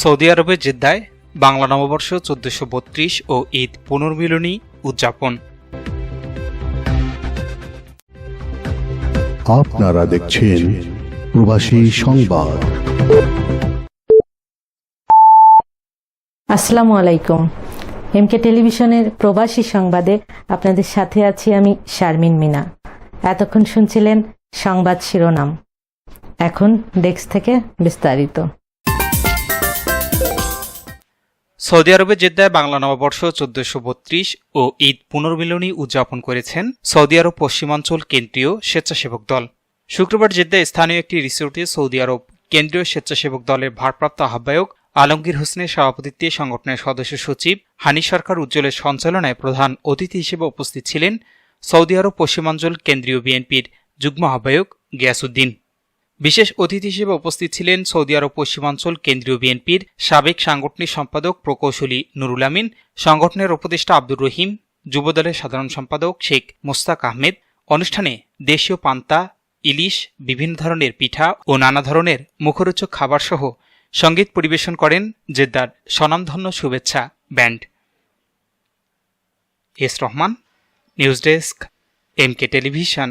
Saudi আরবের জেদ্দায় বাংলা নববর্ষ চোদ্দশো বত্রিশ ও ঈদ পুনর্মিলনী উদযাপন। আপনারা দেখছেন প্রবাসী সংবাদ। আসসালামু আলাইকুম। এমকে টেলিভিশনের প্রবাসী সংবাদে আপনাদের সাথে আছি আমি শারমিন মিনা। এতক্ষণ শুনছিলেন সংবাদ শিরোনাম। এখন ডেস্ক থেকে বিস্তারিত। সৌদি আরবের জেদ্দায় বাংলা নববর্ষ চোদ্দশো বত্রিশ ও ঈদ পুনর্মিলনী উদযাপন করেছেন সৌদি আরব পশ্চিমাঞ্চল কেন্দ্রীয় স্বেচ্ছাসেবক দল। শুক্রবার জেদ্দায় স্থানীয় একটি রিসোর্টে সৌদি আরব কেন্দ্রীয় স্বেচ্ছাসেবক দলের ভারপ্রাপ্ত আহ্বায়ক আলমগীর হোসেনের সভাপতিত্বে সংগঠনের সদস্য সচিব হানি সরকার উজ্জ্বলের সঞ্চালনায় প্রধান অতিথি হিসেবে উপস্থিত ছিলেন সৌদি আরব পশ্চিমাঞ্চল কেন্দ্রীয় বিএনপির যুগ্ম আহ্বায়ক গিয়াসুদ্দিন বিশেষ অতিথি হিসেবে উপস্থিত ছিলেন সৌদি আরব পশ্চিমাঞ্চল কেন্দ্রীয় বিএনপির সাবেক সাংগঠনিক সম্পাদক প্রকৌশলী নুরুল আমিন, সংগঠনের উপদেষ্টা আব্দুর রহিম, যুবদলের সাধারণ সম্পাদক শেখ মোস্তাক আহমেদ, অনুষ্ঠানে দেশীয় পান্তা, ইলিশ, বিভিন্ন ধরনের পিঠা ও নানা ধরনের মুখরোচক খাবারসহ সংগীত পরিবেশন করেন জেদ্দার স্বনামধন্য শুভেচ্ছা band. S Rahman, news desk, M K television.